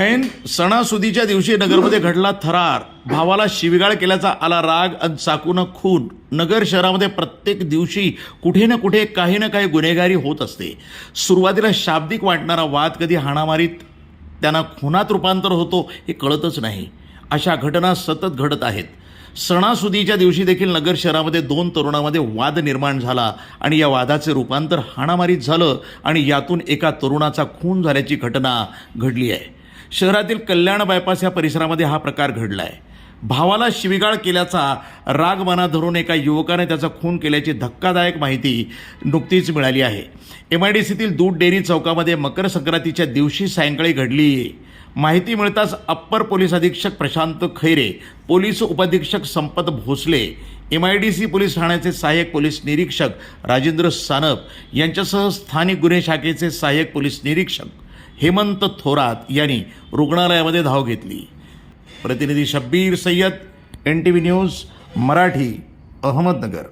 ऐन सणासुदीच्या दिवशी नगरमध्ये घडला थरार. भावाला शिविगाळ केल्याचा आला राग आणि चाकून खून. नगर शहरामध्ये प्रत्येक दिवशी कुठे ना कुठे काही ना काही गुन्हेगारी होत असते. सुरुवातीला शाब्दिक वाटणारा वाद कधी हाणामारीत त्यांना खुनात रूपांतर होतो हे कळतच नाही. अशा घटना सतत घडत आहेत. सणासुदीच्या दिवशी देखील नगर शहरामध्ये दोन तरुणामध्ये वाद निर्माण झाला आणि या वादाचे रूपांतर हाणामारीत झालं आणि यातून एका तरुणाचा खून झाल्याची घटना घडली आहे. शहरातील कल्याण बायपास या परिसरामध्ये हा प्रकार घडला आहे भावाला शिविगाळ केल्याचा राग मना धरून एका युवकाने त्याचा खून केल्याची धक्कादायक माहिती नुकतीच मिळाली आहे. एम आय डी सीतील दूध डेअरी चौकामध्ये मकर संक्रांतीच्या दिवशी सायंकाळी घडली. माहिती मिळताच अप्पर पोलीस अधीक्षक प्रशांत खैरे पोलीस उपअधीक्षक Sampat Bhosale M I D C police ठाण्याचे सहाय्यक पोलीस निरीक्षक राजेंद्र सानप यांच्यासह स्थानिक गुन्हे शाखेचे सहाय्यक पोलीस निरीक्षक हेमंत थोरात यांनी रुग्णालयामध्ये धाव घेतली. प्रतिनिधी Shabbir Sayyed N T V news Marathi Ahmednagar.